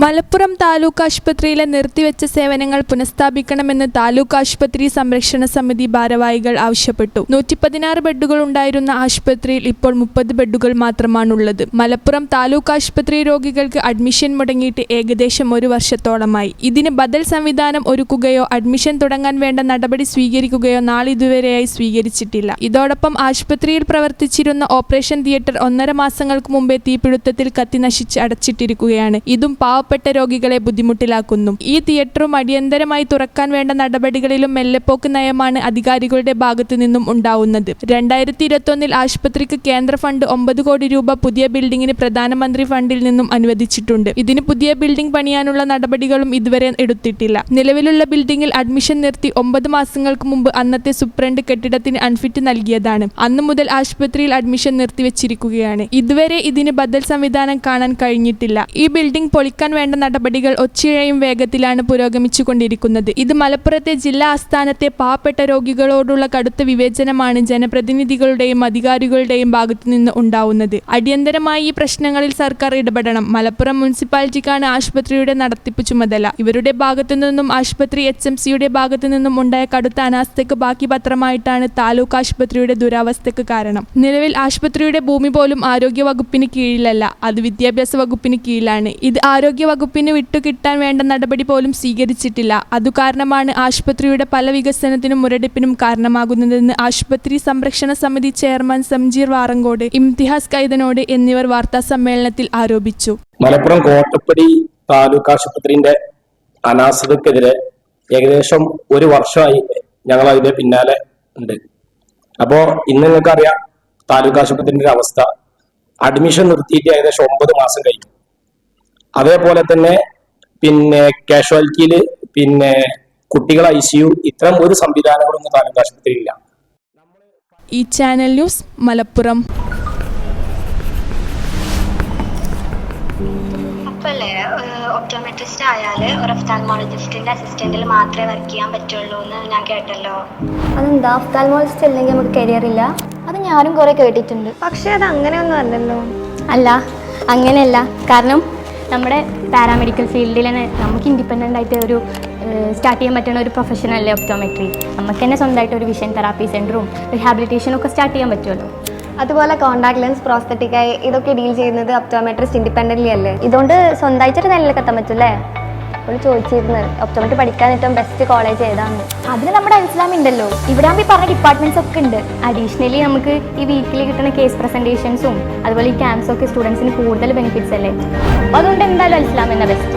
മലപ്പുറം താലൂക്ക് ആശുപത്രിയിലെ നിർത്തിവെച്ച സേവനങ്ങൾ പുനഃസ്ഥാപിക്കണമെന്ന് താലൂക്ക് ആശുപത്രി സംരക്ഷണ സമിതി ഭാരവാഹികൾ ആവശ്യപ്പെട്ടു. നൂറ്റി പതിനാറ് ബെഡുകൾ ഉണ്ടായിരുന്ന ആശുപത്രിയിൽ ഇപ്പോൾ മുപ്പത് ബെഡുകൾ മാത്രമാണുള്ളത്. മലപ്പുറം താലൂക്ക് ആശുപത്രി രോഗികൾക്ക് അഡ്മിഷൻ മുടങ്ങിയിട്ട് ഏകദേശം ഒരു വർഷത്തോളമായി. ഇതിന് ബദൽ സംവിധാനം ഒരുക്കുകയോ അഡ്മിഷൻ തുടങ്ങാൻ വേണ്ട നടപടി സ്വീകരിക്കുകയോ നാളിതുവരെയായി സ്വീകരിച്ചിട്ടില്ല. ഇതോടൊപ്പം ആശുപത്രിയിൽ പ്രവർത്തിച്ചിരുന്ന ഓപ്പറേഷൻ തിയേറ്റർ ഒന്നര മാസങ്ങൾക്ക് മുമ്പേ തീപിടുത്തത്തിൽ കത്തി നശിച്ച് അടച്ചിട്ടിരിക്കുകയാണ്. ഇതും പാവപ്പെട്ട രോഗികളെ ബുദ്ധിമുട്ടിലാക്കുന്നു. ഈ തിയേറ്ററും അടിയന്തരമായി തുറക്കാൻ വേണ്ട നടപടികളിലും മെല്ലെപ്പോക്ക് നയമാണ് അധികാരികളുടെ ഭാഗത്തു നിന്നും ഉണ്ടാവുന്നത്. രണ്ടായിരത്തി ഇരുപത്തൊന്നിൽ ആശുപത്രിക്ക് കേന്ദ്ര ഫണ്ട് ഒമ്പത് കോടി രൂപ പുതിയ ബിൽഡിംഗിന് പ്രധാനമന്ത്രി ഫണ്ടിൽ നിന്നും അനുവദിച്ചിട്ടുണ്ട്. ഇതിന് പുതിയ ബിൽഡിംഗ് പണിയാനുള്ള നടപടികളും ഇതുവരെ എടുത്തിട്ടില്ല. നിലവിലുള്ള ബിൽഡിംഗിൽ അഡ്മിഷൻ നിർത്തി ഒമ്പത് മാസങ്ങൾക്ക് മുമ്പ് അന്നത്തെ സുപ്രണ്ട് കെട്ടിടത്തിന് അൺഫിറ്റ് നൽകിയതാണ്. അന്നു മുതൽ ആശുപത്രിയിൽ അഡ്മിഷൻ നിർത്തിവെച്ചിരിക്കുകയാണ്. ഇതുവരെ ഇതിന് ബദൽ സംവിധാനം കാണാൻ കഴിഞ്ഞിട്ടില്ല. ഈ ബിൽഡിംഗ് പൊളിക്കാൻ വേണ്ട നടപടികൾ ഒച്ചിഴയും വേഗത്തിലാണ് പുരോഗമിച്ചുകൊണ്ടിരിക്കുന്നത്. ഇത് മലപ്പുറത്തെ ജില്ലാ ആസ്ഥാനത്തെ പാവപ്പെട്ട രോഗികളോടുള്ള കടുത്ത വിവേചനമാണ് ജനപ്രതിനിധികളുടെയും അധികാരികളുടെയും ഭാഗത്തുനിന്ന് ഉണ്ടാവുന്നത്. അടിയന്തരമായി ഈ പ്രശ്നങ്ങളിൽ സർക്കാർ ഇടപെടണം. മലപ്പുറം മുനിസിപ്പാലിറ്റിക്കാണ് ആശുപത്രിയുടെ നടത്തിപ്പ് ചുമതല. ഇവരുടെ ഭാഗത്തുനിന്നും ആശുപത്രി എച്ച് എം സിയുടെ ഭാഗത്തു നിന്നും ഉണ്ടായ കടുത്ത അനാസ്ഥയ്ക്ക് ബാക്കി പത്രമായിട്ടാണ് താലൂക്ക് ആശുപത്രിയുടെ ദുരാവസ്ഥയ്ക്ക് കാരണം. നിലവിൽ ആശുപത്രിയുടെ ഭൂമി പോലും ആരോഗ്യ വകുപ്പിന് കീഴിലല്ല അത് വിദ്യാഭ്യാസ വകുപ്പിന് കീഴിലാണ്. ഇത് ആരോഗ്യ വകുപ്പിന് വിട്ടുകിട്ടാൻ വേണ്ട നടപടി പോലും സ്വീകരിച്ചിട്ടില്ല. അതുകാരണമാണ് ആശുപത്രിയുടെ പല വികസനത്തിനും മുരടിപ്പിനും കാരണമാകുന്നതെന്ന് ആശുപത്രി സംരക്ഷണ സമിതി ചെയർമാൻ സംജീർ വാറങ്കോട് ഇംതിഹാസ് കൈതനോട് എന്നിവർ വാർത്താ സമ്മേളനത്തിൽ ആരോപിച്ചു. മലപ്പുറം കോട്ടപ്പടി താലൂക്ക് ആശുപത്രിന്റെ അനാസ്ഥതക്കെതിരെ ഏകദേശം ഒരു വർഷമായി ഞങ്ങൾ അതിന്റെ പിന്നാലെ ഉണ്ട്. അപ്പോ ഇന്ന് നിങ്ങൾക്കറിയാം താലൂക്ക് ആശുപത്രിന്റെ അവസ്ഥ. അഡ്മിഷൻ നിർത്തിയിട്ട് ഏകദേശം ഒമ്പത് മാസം കഴിഞ്ഞു. അതേപോലെ തന്നെ പിന്നെ കാഷ്വാലിറ്റിയിൽ പിന്നെ കുട്ടികൾ ഐ സി യു ഇത്തരം ഒരു സംവിധാനങ്ങളൊന്നും താലൂക്ക് ആശുപത്രിയിൽ ഇല്ല ഈ ചാനൽ ന്യൂസ് മലപ്പുറം. അപ്പല്ലേ ഒപ്റ്റോമെട്രിസ്റ്റ് ആയാൽ ഒരു ഒഫ്താൽമോളജിസ്റ്റിന്റെ അസിസ്റ്റന്റിൽ മാത്രമേ വർക്ക് ചെയ്യാൻ പറ്റുള്ളൂ എന്ന് ഞാൻ കേട്ടല്ലോ. അതെന്താ? ഒഫ്താൽമോളജിസ്റ്റ് അല്ലെങ്കിൽ നമുക്ക് കരിയർ ഇല്ല. അത് ഞാനും കുറെ കേട്ടിട്ടുണ്ട്. പക്ഷെ അത് അങ്ങനെയൊന്നും അല്ലല്ലോ. അല്ല അങ്ങനെയല്ല. കാരണം നമ്മുടെ പാരാമെഡിക്കൽ ഫീൽഡിൽ തന്നെ നമുക്ക് ഇൻഡിപെൻഡന്റ് ആയിട്ട് ഒരു സ്റ്റാർട്ട് ചെയ്യാൻ പറ്റുന്ന ഒരു പ്രൊഫഷനല്ലേ ഒപ്റ്റോമെട്രി നമുക്ക് തന്നെ സ്വന്തമായിട്ട് ഒരു വിഷൻ തെറാപ്പി സെന്ററും റിഹാബിലിറ്റേഷനും ഒക്കെ സ്റ്റാർട്ട് ചെയ്യാൻ പറ്റുമല്ലോ. അതുപോലെ കോൺടാക്ട് ലെൻസ് പ്രോസ്തറ്റിക് ആയി ഇതൊക്കെ ഡീൽ ചെയ്യുന്നത് ഒപ്റ്റോമെട്രിസ്റ്റ് ഇൻഡിപെൻഡന്റ്ലി അല്ലേ? ഇതുകൊണ്ട് സ്വന്തമായിട്ടൊരു നിലയിലേക്ക് എത്താൻ പറ്റൂല്ലേ അപ്പോൾ ചോദിച്ചിരുന്നത് ഒപ്റ്റോമെട്രി പഠിക്കാൻ ഏറ്റവും ബെസ്റ്റ് കോളേജ് ഏതാണ് അതിന് നമ്മുടെ അൽസ്ലാം ഉണ്ടല്ലോ ഇവിടെ ആകുമ്പോൾ പറഞ്ഞ ഡിപ്പാർട്ട്മെന്റ്സ് ഒക്കെ ഉണ്ട് അഡീഷണലി നമുക്ക് ഈ വീക്കിൽ കിട്ടുന്ന കേസ് പ്രസന്റേഷൻസും അതുപോലെ ഈ ക്യാമ്പ്സും ഒക്കെ സ്റ്റുഡൻസിന് കൂടുതൽ ബെനിഫിറ്റ്സ് അല്ലേ? അപ്പോൾ അതുകൊണ്ട് എന്തായാലും അൽസ്ലാം എന്ന ബെസ്റ്റ്